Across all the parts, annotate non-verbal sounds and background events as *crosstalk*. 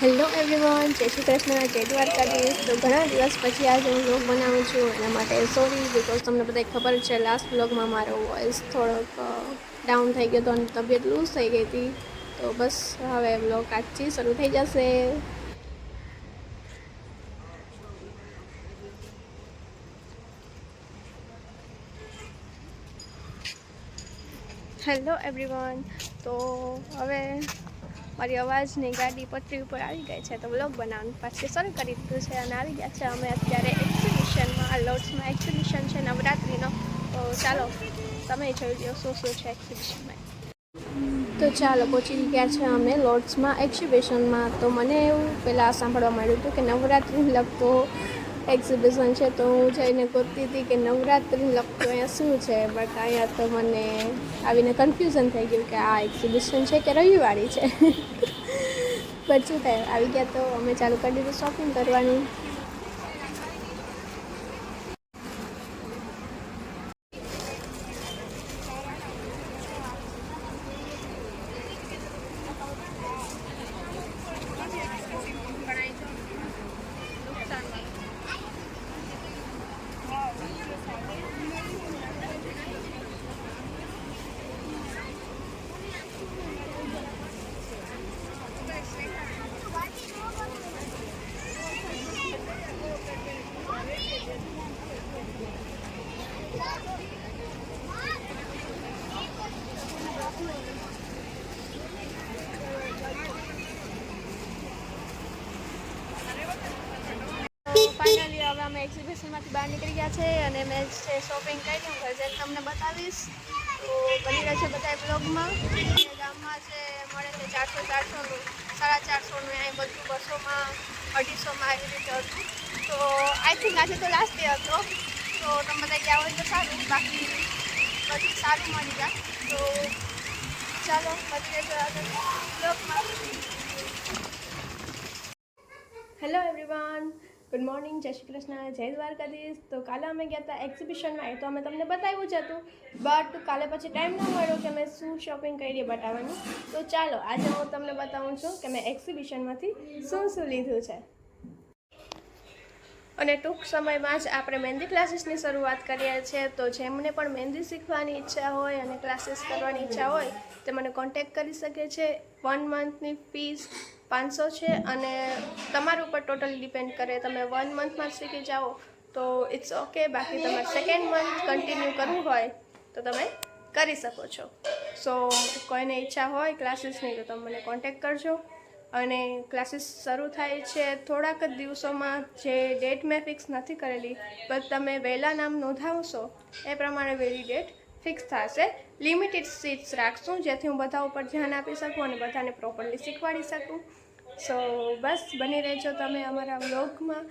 Hello everyone જય શ્રી કૃષ્ણ, જય દ્વારકાધીશ. તો ઘણા દિવસ પછી આજે હું બ્લોગ બનાવું છું, એના માટે સોરી બિકોઝ તમને બધાય ખબર છે લાસ્ટ બ્લોગમાં મારો વોઇસ થોડોક ડાઉન થઈ ગયો હતો અને તબિયત લૂઝ થઈ ગઈ હતી. તો બસ હવે બ્લોગ આજથી શરૂ થઈ જશે. હેલો એવરીવન તો હવે મારી અવાજની ગાડી પટરી ઉપર આવી ગઈ છે તો બ્લોગ બનાવવાનું પાછી શરૂ કરી દીધું છે અને આવી ગયા છે અમે અત્યારે એક્ઝિબિશનમાં લોટ્સમાં એક્ઝિબિશન છે, નવરાત્રિનો. તો ચાલો, તમે જોઈ લો શું શું છે એક્ઝિબિશનમાં તો ચાલો, પહોંચી ગયા છે અમે લોર્ડ્સમાં એક્ઝિબિશનમાં તો મને એવું પહેલાં સાંભળવા મળ્યું હતું કે નવરાત્રિને લગતો એક્ઝિબિશન છે તો હું જઈને ગોતતી હતી કે નવરાત્રિને લગતું અહીંયા શું છે? બટ અહીંયા તો મને આવીને કન્ફ્યુઝન થઈ ગયું કે આ એક્ઝિબિશન છે કે રવિવારી છે? *laughs* બટ શું થાય? આવી ગયા તો અમે ચાલુ કરી દીધું શોપિંગ કરવાની તો ફાઇનલી હવે અમે એક્ઝિબિશનમાંથી બહાર નીકળી ગયા છે અને મેં જે શોપિંગ કરી હું ઘર તમને બતાવીશ. તો બની રહેશે બધા બ્લોગમાં અને ગામમાં જે મળે છે ચારસો ચારસોનું, સાડા ચારસોનું અહીં બધું બસોમાં, અઢીસોમાં આવી રીતે હતું. તો આઈ થિંક આજે તો લાસ્ટ ડે હતો. તો તમે બધા ગયા હોય તો સારું. બાકી બધું સારું મળી જાય. તો ચાલો, બની રહેજો બ્લોગમાં હેલો એવરીવન ગુડ મોર્નિંગ જય શ્રી કૃષ્ણ, જય દ્વારકાધીશ. તો કાલે અમે ગયા હતા એક્ઝિબિશનમાં એ તો અમે તમને બતાવ્યું જ હતું. બટ કાલે પછી ટાઈમ ન મળ્યો કે મેં શું શોપિંગ કરી બતાવવાનું. તો ચાલો, આજે હું તમને બતાવું છું કે મેં એક્ઝિબિશનમાંથી શું શું લીધું છે. અને ટૂંક સમયમાં જ આપણે મહેંદી ક્લાસીસની શરૂઆત કરીએ છીએ. તો જેમને પણ મહેંદી શીખવાની ઈચ્છા હોય અને ક્લાસીસ કરવાની ઈચ્છા હોય, તે મને કોન્ટેક્ટ કરી શકે છે. વન મંથની ફીસ પાંચસો છે અને તમારા ઉપર ટોટલી ડિપેન્ડ કરે. તમે વન મંથમાં શીખી જાઓ તો ઇટ્સ ઓકે બાકી તમારે સેકન્ડ મંથ કન્ટિન્યુ કરવું હોય તો તમે કરી શકો છો. સો કોઈને ઈચ્છા હોય ક્લાસીસની તો તમે મને કોન્ટેક્ટ કરજો. અને ક્લાસીસ શરૂ થાય છે થોડાક જ દિવસોમાં. જે ડેટ મેં ફિક્સ નથી કરેલી બટ તમે વહેલા નામ નોંધાવશો, એ પ્રમાણે વહેલી ડેટ ફિક્સ થશે. લિમિટેડ સીટ્સ રાખશું જેથી હું બધા ઉપર ધ્યાન આપી શકું અને બધાને પ્રોપરલી શીખવાડી શકું. સો બસ બની રહેજો તમે અમારા વ્લોગમાં.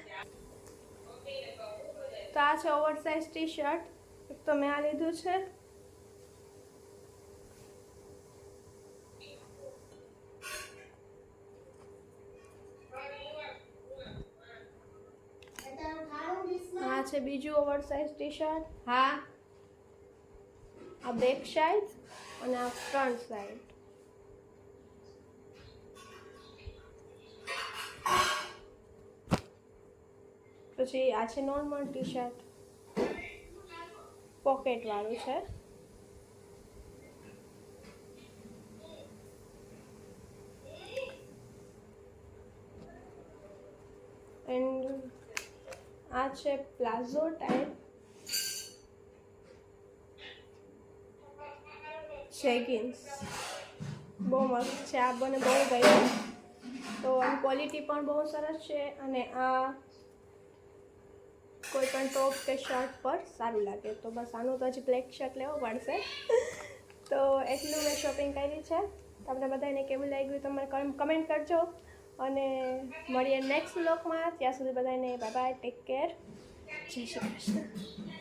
તો આ છે ઓવર સાઇઝ ટી શર્ટ એક તો મેં આ લીધું છે. આ છે બીજું ઓવર સાઇઝ ટી શર્ટ હા. આ બેક સાઈડ અને આ ફ્રન્ટ સાઈડ પછી આ છે નોર્મલ ટી શર્ટ પોકેટ વાળું છે. એન્ડ આ છે પ્લાઝો ટાઈપ જેગિન્સ બહુ મસ્ત છે. આ મને બહુ ગયું તો આની ક્વોલિટી પણ બહુ સરસ છે અને આ કોઈ પણ ટોપ કે શર્ટ પર સારું લાગે. તો બસ આનું તો હજી બ્લેક શર્ટ લેવો પડશે. *laughs* તો એટલું મેં શોપિંગ કરી છે. તમને બધાને કેવું લાગ્યું તમે કમેન્ટ કરજો. અને મળીએ નેક્સ્ટ બ્લોગમાં ત્યાં સુધી બધાને બાય બાય ટેક કેર જય શ્રી કૃષ્ણ.